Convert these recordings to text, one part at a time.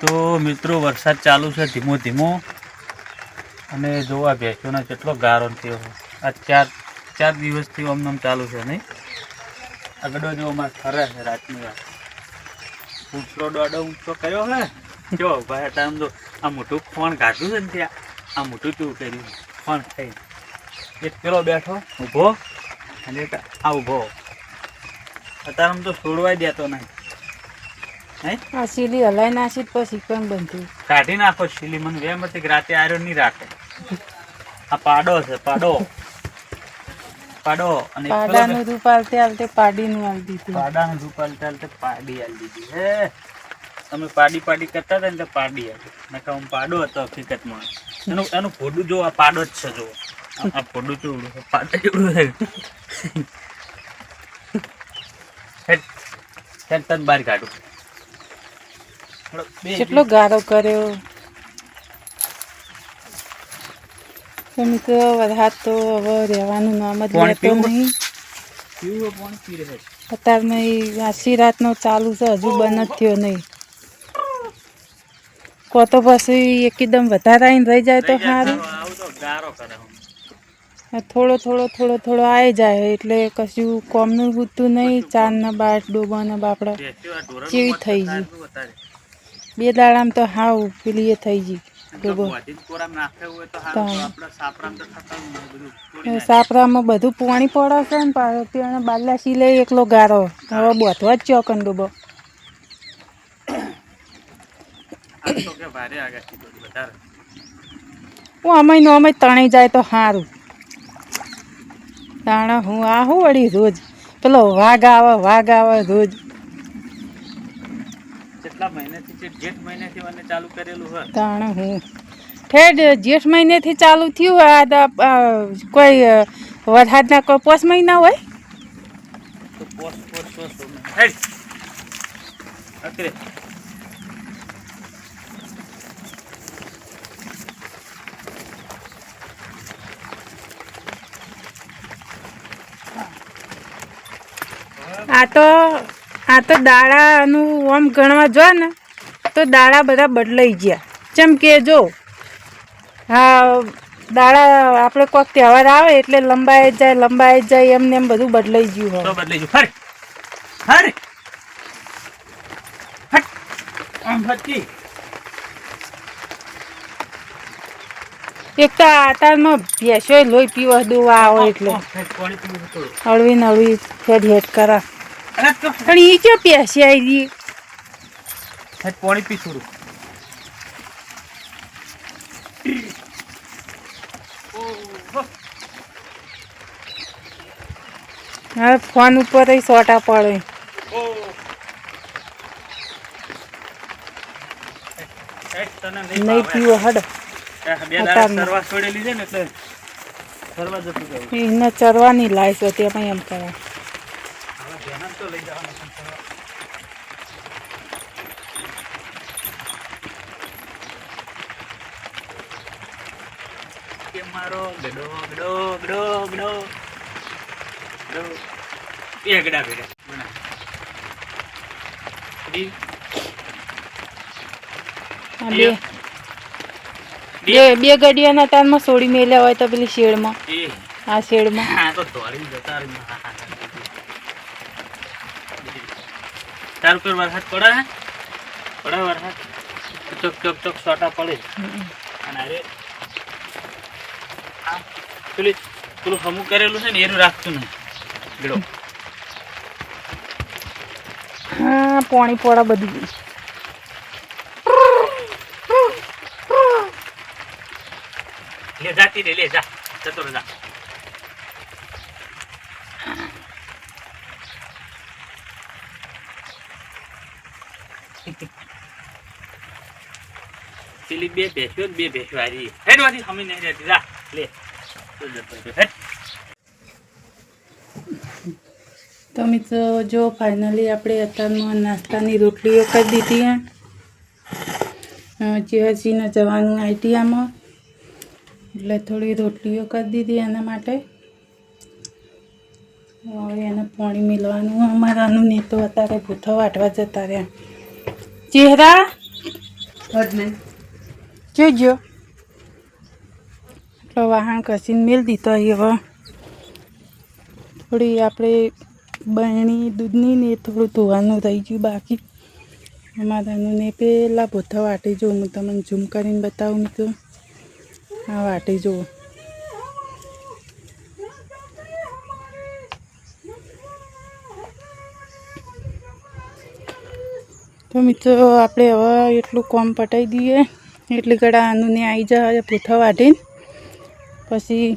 તો મિત્રો, વરસાદ ચાલુ છે ધીમો ધીમો. અને જોવા ભેંસોનો કેટલો ગારો થયો. આ ચાર ચાર દિવસથી આમ નામ ચાલુ છે નહીં. આગળ જો અમારે ફરે છે રાતની વાત ઊંચો દોડો ઊંચો કર્યો હે. જો, ભાઈ ટાઈમ જો આ મોટું ફોન કાઢ્યું છે ને ત્યાં. આ મોટું કેવું કર્યું. ફોન થઈ એક પેલો બેઠો, ઊભો. અને આ ઊભો. અત્યારે આમ તો છોડવાય દેતો નહીં. આ સીલી હલાઈ નાખી પછી પણ બંધું કાઢી નાખો શીલી મને વેમ હતી કે રાતે આયરો નહીં રાખે. આ પાડો છે પાડો. પાડો. અને પાડાનું રૂપ આલતે હાલતે પાડીનું હાલ દીધું. પાડાનું રૂપાલ હાલતે પાડી હાલ દીધી. હે? તમે પાડી પાડી કરતા હતા ને તો પાડી આલી નકર હું પાડો હતો હકીકતમાં. એનું એનું ફોડું જો આ પાડો જ છે જો. આ ફોડું કેવડું છે પાડા જેવડું છે? હેડ હેડ તને બહાર કાઢું. કેટલો ગારો કર્યો? તો મિત્રો વરસાદ તો હવે રહેવાનું નામ જ લેતો નહીં. અત્યારે નહીં પી રહે છે. અત્યારમાં આશી રાતનો ચાલુ છે હજુ બંધ જ થયો નહીં. કો તો પછી એકદમ વધારે આવીને રહી જાય તો સારું. આવું તો ગારો કરે હું. થોડો થોડો થોડો થોડો આવી જાય એટલે કશું કોમનું પૂતું નહીં ચારના બાટ ડોબાના બાપડા. કેવી થઈ ગઈ? વધારે. બે દાડામાં તો હાવ પેલી એ થઈ ગઈ. સાપરામાં બધું પાણી પડે છે ને પાછો બાલ્યા સિલે એકલો ગારો. હવે બોધવા જ ચોકન ડૂબો. હું અમાય નો અમે તણી જાય તો સારું તાણા હું આ હું વળી રોજ. પેલો વાઘ આવે વાઘ આવે રોજ. જેઠ મહિનેથી મને ચાલુ કરેલું હોય તાણા હું ઠેઠ જેઠ મહિનેથી ચાલુ થયું આ કોઈ વરસાદના કોઈ પોસ મહિના હોય પોસ પોસ પોસ પોસ. હેડ. અકરે. આ તો આ તો દાડાનું આમ ગણવા જો ને તો દાડા બધા બદલાઈ ગયા જેમ કે જો હા દાડા આપણે કોઈક તહેવાર આવે એટલે લંબાઈ જાય લંબાઈ જાય એમને એમ બધું બદલાઈ ગયું તો હોય બદલાઈ ગયું. ફરી. ફરી. હટ. એક તો આટામાં ભેંસો લોહી પીવા દોવા આવે એટલે હળવી નળવી ફેર હેડ કરા પણ એ ક્યાં પેસી આવી હેડ, પાણી પી થોડું. હવે ફોન ઉપર સોટા પડે. નહીં નહીં પીવો હડ. સરવા છોડેલી છે ને એટલે સરવા જતું ચરવાની લાઈસ હતી એમાં એમ કરા હવે ધ્યાન તો લઈ જવાનું છે સરવા. કે મારો ગડો ગડો ગડો ગડો. બે ગડા ભેગા. બે. બે ગડિયાના તારમાં સોડી મેલ્યા હોય તો પેલી શેડમાં. આ શેડમાં. હા તો દોડી જતા. તાર ઉપર વરસાદ પડે હે? પડે વરસાદ? ચોક ચોક ચોક સોટા પડે. અને અરે પેલી પેલું હમું કરેલું છે ને એનું રાખતું નહીં. હા પાણી પોળા બધું લે જાતી રે લે જા. જતો રે જા. પેલી બે ભેસ્યો બે ભેસ્યો હારી. હેડ વાથી હમી નહીં રહેતી જા. લે. તો મિત્રો જો ફાઇનલી આપણે અત્યારમાં નાસ્તાની રોટલીઓ કરી દીધી હે. ચિયાસીને જવાનું આઈટીઆમાં એટલે થોડી રોટલીઓ કરી દીધી એના માટે. હવે એને પાણી મિલવાનું. અમારાનું ને તો અત્યારે ભૂથો વાટવા જતા રહ્યા. ચહેરા? જોઈ નહીં. જોજો વાહણ કસીને મેળ દીધો હવે. થોડી આપણે બહેણી દૂધની ને થોડું ધોવાનું થઈ ગયું બાકી. અમારાનું ને પહેલાં પોતા વાટી જો, હું તમને ઝૂમ કરીને બતાવું મિત્રો આ વાટી જુઓ તો મિત્રો, આપણે હવે એટલું કોમ પટાઈ દઈએ. એટલી ઘડા આનું ને આવી જાય પૂથા વાટીને. પછી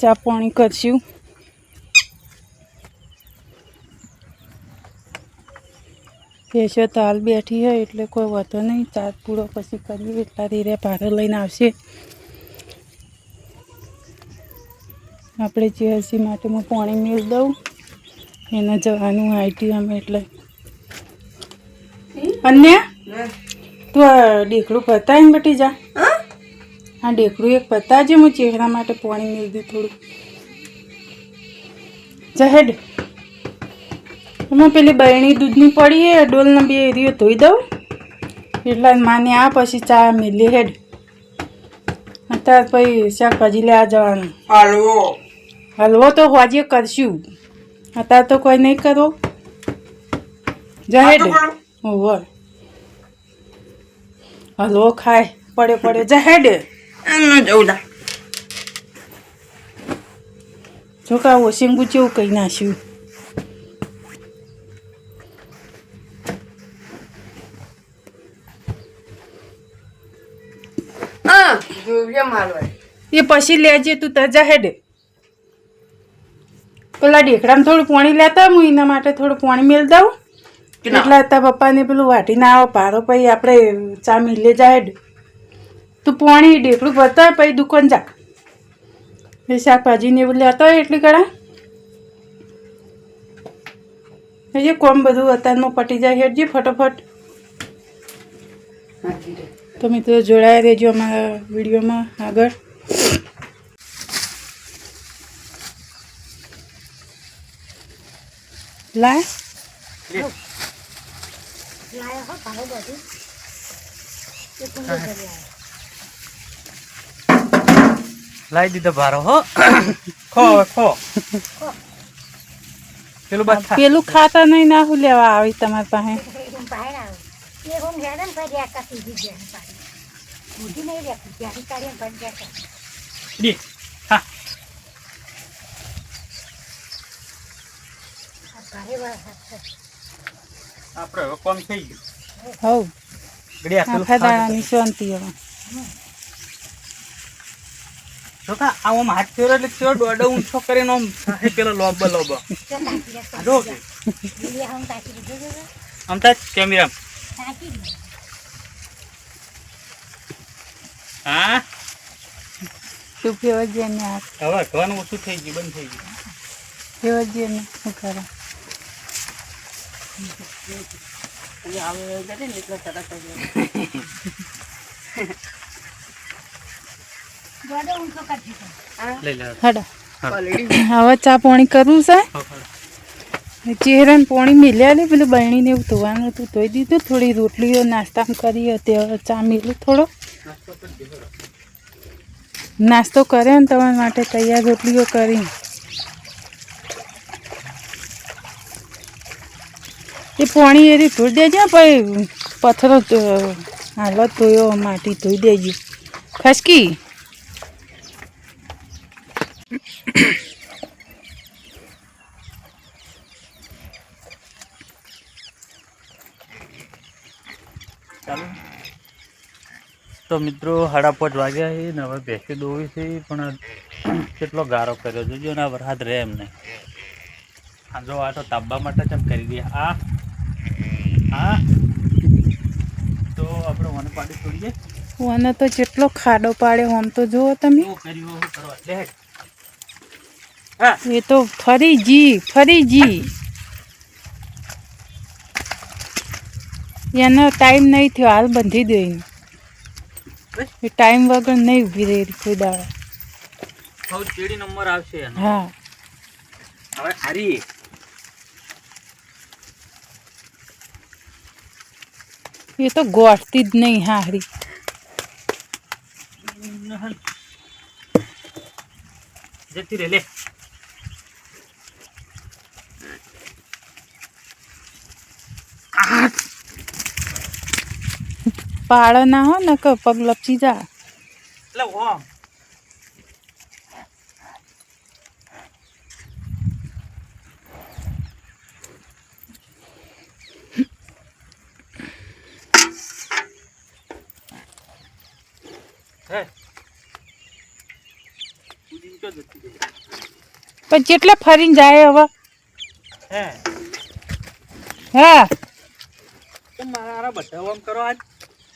ચા પાણી કરશું. ભેંસો તો હાલ બેઠી હોય એટલે કોઈ વાંધો નહીં. ચા પૂરો પછી કરીએ. એટલા ધીરે ભારે લઈને આવશે. આપણે જે હસી માટે હું પાણી મેળ દઉં એને જવાનું આઈટી અમે એટલે. અન્ય? તું આ કરતા પતાવીને બટી જા. આ ઢેકડું એક પતાવજે હું ચહેરા માટે પાણી મેળવી થોડું જહેડ એમાં પેલી બહેણી દૂધની પડી હે ડોલને બે એરીઓ ધોઈ દઉં. એટલા માને આ પછી ચા મેલી હેડ. અત્યારે પછી શાકભાજી લેવા જવાનું. હલવો. હલવો તો હોજે કરશું. અત્યારે તો કોઈ નહીં કરો. જહેડ ઓવર હલવો ખાય. પડે પડે જહેડ એમનો જવું દા જો. કા ઓશિંગું જેવું કહી નાખ્યું એ પછી લેજે તું તજા હેડે. પેલા ઢેકડામાં થોડું પાણી લેતા હું એના માટે થોડું પાણી મેળ દઉં. એટલે તારા પપ્પાને પેલું વાટીને આવો પારો પછી આપણે ચા મિલે જાહેડ તું પોણી ઢેકડું ભરતા હોય પછી દુકાન જા. એ શાકભાજી ને એવું લેતા હોય એટલી કરા એ કોમ બધું અત્યારમાં પટી જાય હેડજી ફટોફટ. તો મિત્રો જોડાયા રહેજો અમારા વિડીયોમાં આગળ. લાય. લાવી દીધો ભારો હો. ખો હવે ખો. પેલું બસ પેલું ખાતા નહીં ના હું લેવા આવી તમારી પાસે? આપડે કોમ થઈ ગયું. હવ. શાંતિ હવે. જો આમ હાથ ફેરો એટલે કેવો દોડો ઊંચો કરીને આમ થાય પેલો લોબો લોબો જો આમ થાય કેમેરા હા? શું ફેવર જે ને હવે ઘવાનું ઓછું થઈ ગયું બંધ થઈ ગયું. ફેવર જે ને શું કરે? લઈ લે હડા ઓલરેડી હવે ચા પાણી કરવું છે? ચહેરાને પોણી મિલ્યા ને પેલું બરણીને એવું ધોવાનું હતું ધોઈ દીધું થોડી રોટલીઓ નાસ્તા કરી હતી હવે ચા મિલું થોડો. નાસ્તો કર્યો ને તમારા માટે તૈયાર રોટલીઓ કરી એ પોણી એરી ધોઈ દેજો પછી પથ્થરો હાલો ધોયો માટી ધોઈ દેજો. ખસકી? ચાલો. તો મિત્રો સાડા પાંચ વાગ્યા છે ને હવે ભેંસી દોવી છે પણ કેટલો ગારો કર્યો જોજો ને આ વરસાદ રહે એમ નહીં. આ જો આ તો તાબા માટે ચમ કરી દઈએ. આ આ. તો આપણે વન પાડી છોડીએ મને તો જેટલો ખાડો પાડ્યો આમ તો જુઓ તમે. એ તો ફરી જી ફરી જી. એનો ટાઈમ નહીં થયો હાલ બંધી દે એને. એ ટાઈમ વગર નહીં ઊભી રહી કોઈ દાડો. સૌ ચેડી નંબર આવશે એનો. હા. હવે હારી. એ તો ગોઠતી જ નહીં હારી. જતી રે લે. પાળો ના હો ને કે પગ લપસી જા. એટલે ઓમ. પણ જેટલા ફરીને જાય હવે? હે. હા. મારા બધા ઓમ કરો આજ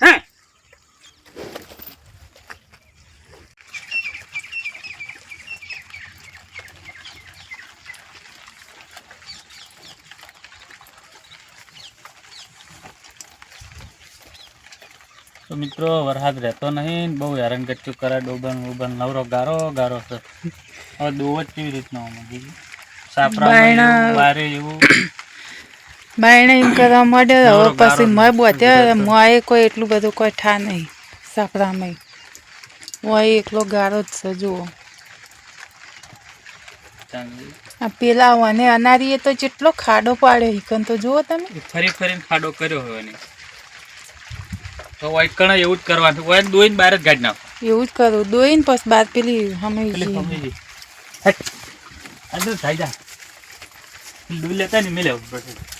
હે તો મિત્રો વરસાદ રહેતો નહીં. બહુ હેરાન ગચ્યું કરે ડોબન ઉબન નવરો ગારો ગારો છે. હવે દોવ જ કેવી રીતનો સાપરા બારે એવું. બાયણે એમ કરવા માંડે હવે પછી મય બોતે ગુજરાતનો. કોઈ એટલું બધું કોઈ ઠા નહીં સાપરામાં મોય. એકલો ગારો જ છે જુઓ. આ પેલા વને અનારીએ તો જેટલો ખાડો પાડ્યો હિકન તો જુઓ તમે. ફરી ફરી ફરીને ખાડો કર્યો હોય તો કણા એવું જ કરવાનું. વાઈટ દોઈને બહાર જ ગાડી નાખો. એવું જ કરું. દોઈને પછી બાદ પેલી હમે હટ. અંદર થઈ જા ડૂઈ લેતા ને મેલે પછી